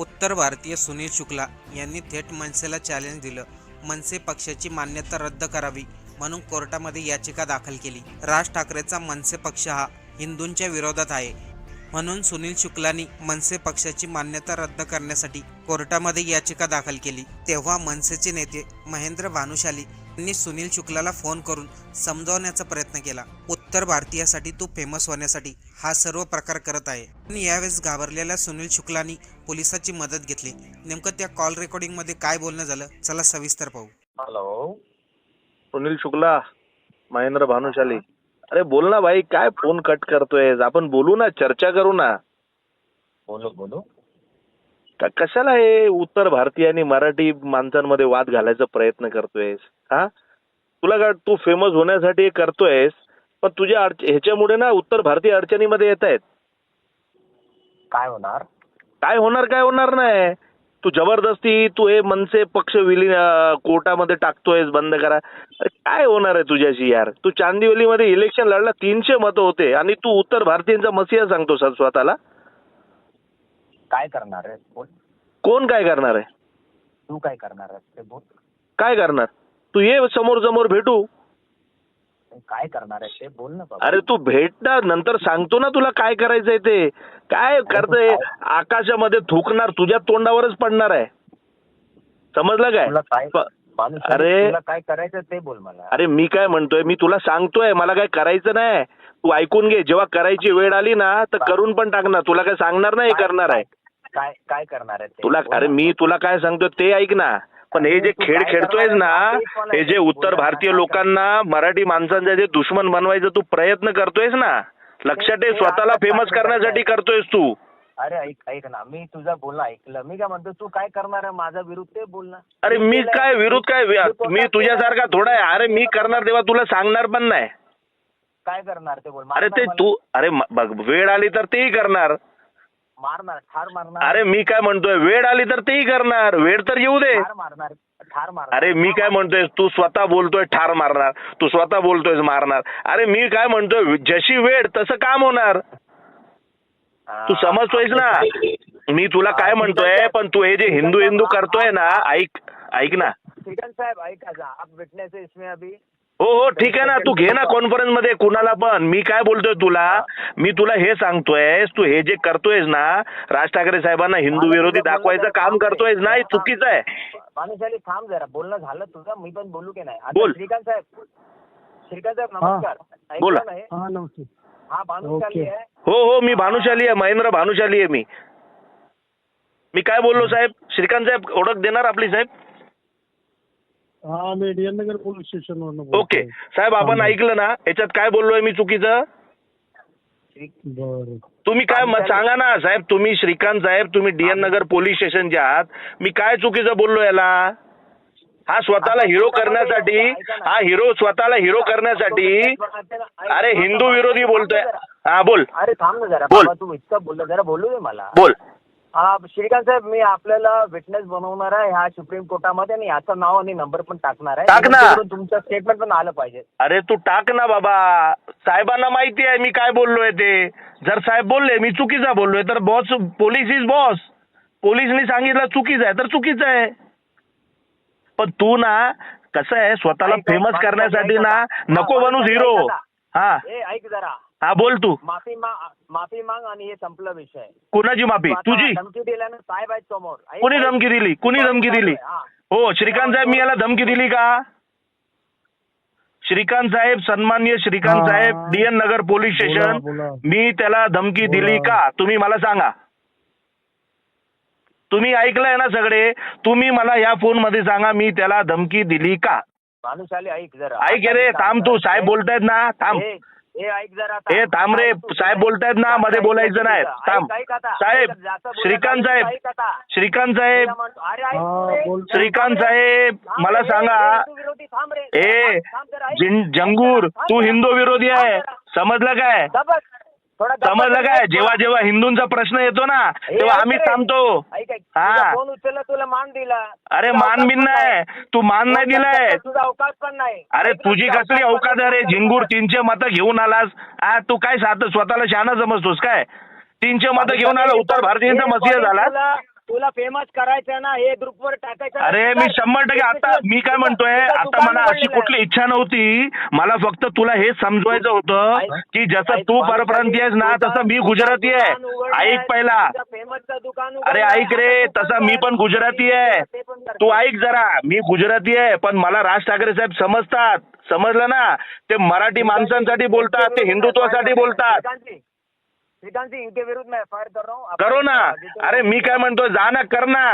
उत्तर भारतीय सुनील शुक्ला यांनी थेट मनसेला चॅलेंज दिलं. मनसे पक्षाची मान्यता रद्द करावी म्हणून कोर्टामध्ये याचिका दाखल केली. राज ठाकरेचा मनसे पक्ष हा हिंदूंच्या विरोधात आहे. म्हणून सुनील शुक्लानी मनसे पक्षाची मान्यता रद्द करण्यासाठी कोर्टामध्ये याचिका दाखल केली. तेव्हा मनसेचे नेते महेंद्र भानुशाली यांनी सुनील शुक्लाला फोन करून समजावण्याचा प्रयत्न केला. उत्तर भारतीयासाठी तू फेमस होण्यासाठी हा सर्व प्रकार करत आहे. पण यावेळेस घाबरलेल्या सुनील शुक्लांनी पोलिसाची मदत घेतली. नेमकं त्या कॉल रेकॉर्डिंगमध्ये काय बोलणं झालं? चला सविस्तर पाहू. हॅलो सुनील शुक्ला? महेंद्र भानुशाली? अरे बोल ना भाई काय फोन कट करतोय? आपण बोलू ना चर्चा करू ना. बोलो बोलो. का- कशाला हे उत्तर भारतीय आणि मराठी माणसांमध्ये वाद घालायचा प्रयत्न करतोयस? हा? तुला का तू फेमस होण्यासाठी हे करतोयस? पण तुझ्या ह्याच्यामुळे ना उत्तर भारतीय अडचणीमध्ये येत आहेत. काय होणार? काय होणार काय होणार नाही. तू जबरदस्ती तू हे मनसे पक्ष विलीन कोर्टामध्ये टाकतोयस बंद करा. काय होणार आहे तुझ्याशी यार? तू चांदिवलीमध्ये इलेक्शन लढला तीनशे मतं होते. आणि तू उत्तर भारतीयांचा मसिहा सांगतो सर स्वतःला? काय करणार आहे कोण काय करणार आहे? तू काय करणार आहेस ते बोल. काय करणार? तू ये समोर समोर भेटू. काय करणार आहे ते? बोल ना बाबा. अरे तू भेट ना नंतर सांगतो ना तुला काय करायचंय ते. काय करतोय? आकाशामध्ये थुकणार तुझ्या तोंडावरच पडणार आहे. समजलं तुला काय काय प- माणूस अरे तुला काय करायचं ते बोल मला. अरे मी काय म्हणतोय? मी तुला सांगतोय मला काय करायचं नाही. तू ऐकून घे जेव्हा करायची वेळ आली ना तर करून पण टाकणार तुला काय सांगणार नाही हे करणार आहे. काय काय करणार आहे ते? तुला बोल अरे ना. मी तुला काय सांगतोय ते ऐक ना. पण हे जे खेळ करणार ना हे जे उत्तर. भारतीय लोकांना मराठी माणसांचा जे दुश्मन बनवायचा तू प्रयत्न करतोयस ना लक्षात ठेव स्वतःला फेमस करण्यासाठी. करतोयस तू अरे ऐक ऐक ना मी तुझं बोलणं ऐकलं मी काय म्हणतो तू काय करणार आहे माझा विरुद्ध ते बोल ना अरे मी. काय विरोध काय मी तुझ्यासारखा? थोडा आहे अरे मी करणार तेव्हा तुला सांगणार पण नाही काय करणार ते बोल अरे ते तू अरे बघ वेळ आली तर तेही करणार? मारणार ठार मारणार. अरे मी काय म्हणतोय वेळ आली तर तेही करणार वेळ तर येऊ दे. ठार मारणार ठार मारणार. अरे मी काय म्हणतोय तू स्वतः बोलतोय ठार मारणार तू स्वतः बोलतोय मारणार. अरे मी काय म्हणतोय जशी वेळ तसं काम होणार. तू समजतोयस ना? मी तुला काय म्हणतोय पण तू हे जे हिंदू हिंदू करतोय ना ऐक ऐक ना. साहब ऐका जा. आप विटनेस है इसमें अभी. हो हो ठीक आहे ना. तू घे ना कॉन्फरन्समध्ये कुणाला पण. मी काय बोलतोय तुला? मी तुला हे सांगतोय तू हे जे करतोयस ना राज ठाकरे साहेबांना हिंदू विरोधी दाखवायचं काम करतोयस ना हे चुकीचं आहे. भानुशाली थांब जरा. बोलणं झालं तुझं मी पण बोलू की नाही? आता बोल. श्रीकांत साहेब. श्रीकांत साहेब नमस्कार. ऐकलं बोला. नाही? हा नमस्ते हा भानुशाली ओके. आहे. हो हो मी भानुशाली आहे. महेंद्र भानुशाली आहे मी. मी काय बोललो साहेब? श्रीकांत साहेब ओळख देणार आपली साहेब? हा मी डी नगर पोलीस स्टेशन वरून ओके. साहेब आपण ऐकलं ना याच्यात काय बोललोय मी चुकीचं? तुम्ही काय मग सांगा ना साहेब तुम्ही श्रीकांत साहेब तुम्ही डीएन नगर पोलीस स्टेशनचे आहात. मी काय चुकीचं बोललो याला? हा स्वतःला हिरो करण्यासाठी हा हिरो स्वतःला हिरो करण्यासाठी अरे हिंदू विरोधी बोलतोय. हा बोल. अरे थांब ना जरा बोल. तू इतकं बोलला जरा बोलू दे मला. बोल. हा श्रीकांत साहेब मी आपल्याला विटनेस बनवणार आहे ह्या सुप्रीम कोर्टामध्ये आणि याचं नाव आणि नंबर पण टाकणार आहे. टाक ना. जेणेकरून तुमचं स्टेटमेंट पण आलं पाहिजे. अरे तू टाक ना बाबा. साहेबांना माहिती आहे मी काय बोललोय ते. जर साहेब बोलले मी चुकीचा बोललोय तर बॉस पोलीस इज बॉस पोलिसनी सांगितलं चुकीचं आहे तर चुकीचं आहे. पण तू ना कसं आहे स्वतःला ऐक, ऐक, फेमस करण्यासाठी ऐक, ना. नको बनूस ऐक, हिरो. हा. ए ऐक जरा. हा बोल तू. माफी माग माफी माग आणि हे संपला विषय. कुणाची माफी? तुझी? धमकी दिल्यानं साहेब आहेत समोर. कोणी. धमकी दिली? कोणी धमकी दिली? हा. श्रीकांत साहेब मी याला धमकी दिली का? श्रीकांत साहेब सन्मान्य श्रीकांत. साहेब डीएन नगर पोलीस स्टेशन. मी त्याला धमकी. दिली का? तुम्ही मला सांगा. तुम्ही ऐकलंय ना सगळे? तुम्ही मला या फोनमध्ये सांगा मी त्याला धमकी दिली का? भानुशाली ऐक जरा. ऐक रे थांब तू. साहेब बोलतायत ना थांब. ऐक जरा. ए थांब रे साहेब बोलतायत ना मध्ये बोलायचं नाही थांब. साहेब श्रीकांत साहेब. श्रीकांत साहेब हा. श्रीकांत साहेब मला सांगा. जिन- जंगूर तू. हिंदू विरोधी आहे. समजलं काय समजलं. काय? जेव्हा जेव्हा हिंदूंचा प्रश्न येतो ना तेव्हा आम्ही. थांबतो. हा. फोन उचलला तुला मान दिला. अरे मान बिन नाही. तू मान नाही दिलाय. तुझा अवकाश पण नाही. अरे तुझी कसली अवकाश अवकाद पण आहे रे? नाही. झिंगूर तीनशे मतं घेऊन आलास. आ तू काय साध स्वतःला शहाणा समजतोस काय? तीनशे मतं घेऊन आला उत्तर भारतीयांचा हे मसिया recording झाला तुला- फेमस करायचं ना हे ग्रुपवर टाकायचं. अरे मी शंभर टक्के आता मी काय म्हणतोय आता मला अशी कुठली. इच्छा नव्हती. मला फक्त तुला हे समजवायचं होतं की जसं तू परप्रांतीय आहेस ना तसं मी गुजराती आहे. ऐक पहिला. अरे ऐक रे तसा मी. पण गुजराती आहे. तू ऐक जरा मी गुजराती आहे पण मला राज ठाकरे साहेब समजतात. समजलं ना? ते मराठी माणसांसाठी बोलतात ते हिंदुत्वासाठी बोलतात. श्रीकांत जी, इनके विरुद्ध मैं एफ कर रहा हूँ करो ना. अरे मी काय म्हणतोय जा ना कर ना.